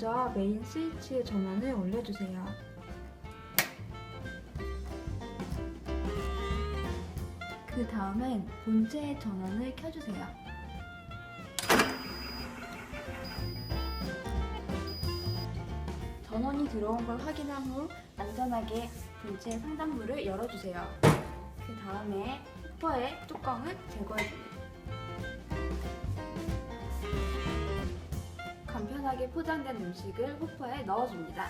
먼저 메인 스위치 전원을 올려주세요. 그 다음엔 본체 전원을 켜주세요. 전원이 들어온 걸 확인한 후 안전하게 본체 상단부를 열어주세요. 그 다음에 호퍼의 뚜껑을 제거해줍니다. 간편하게 포장된 음식을 호퍼에 넣어줍니다.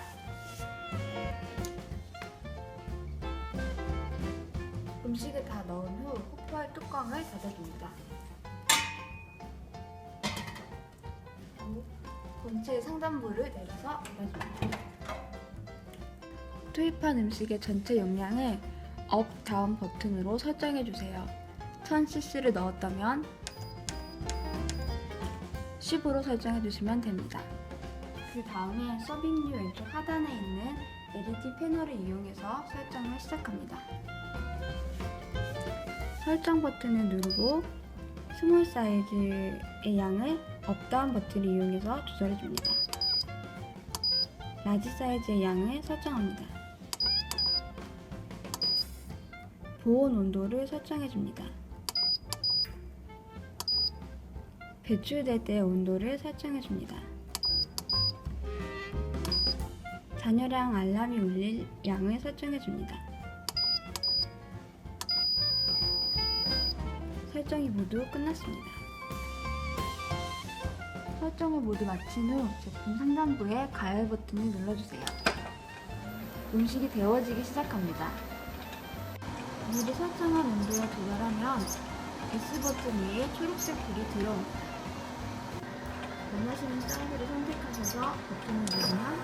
음식을 다 넣은 후 호퍼의 뚜껑을 닫아줍니다. 본체 상단부를 내려서 닫아줍니다. 투입한 음식의 전체 용량을 업, 다운 버튼으로 설정해주세요. 1000cc를 넣었다면 10으로 설정해주시면 됩니다. 그 다음에 서빙류 왼쪽 하단에 있는 LED 패널을 이용해서 설정을 시작합니다. 설정 버튼을 누르고 스몰 사이즈의 양을 업다운 버튼을 이용해서 조절해줍니다. 라지 사이즈의 양을 설정합니다. 보온 온도를 설정해줍니다. 배출될 때의 온도를 설정해줍니다. 잔여량 알람이 울릴 양을 설정해 줍니다. 설정이 모두 끝났습니다. 설정을 모두 마친 후 제품 상단부에 가열 버튼을 눌러주세요. 음식이 데워지기 시작합니다. 미리 설정한 온도에 도달하면 S 버튼 위에 초록색 불이 들어옵니다. 원하시는 사이즈를 선택하셔서 버튼을 누르면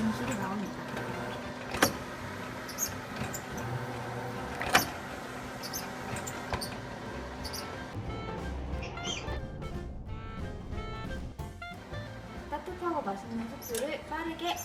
음식이 나옵니다. 따뜻하고 맛있는 소스를 빠르게.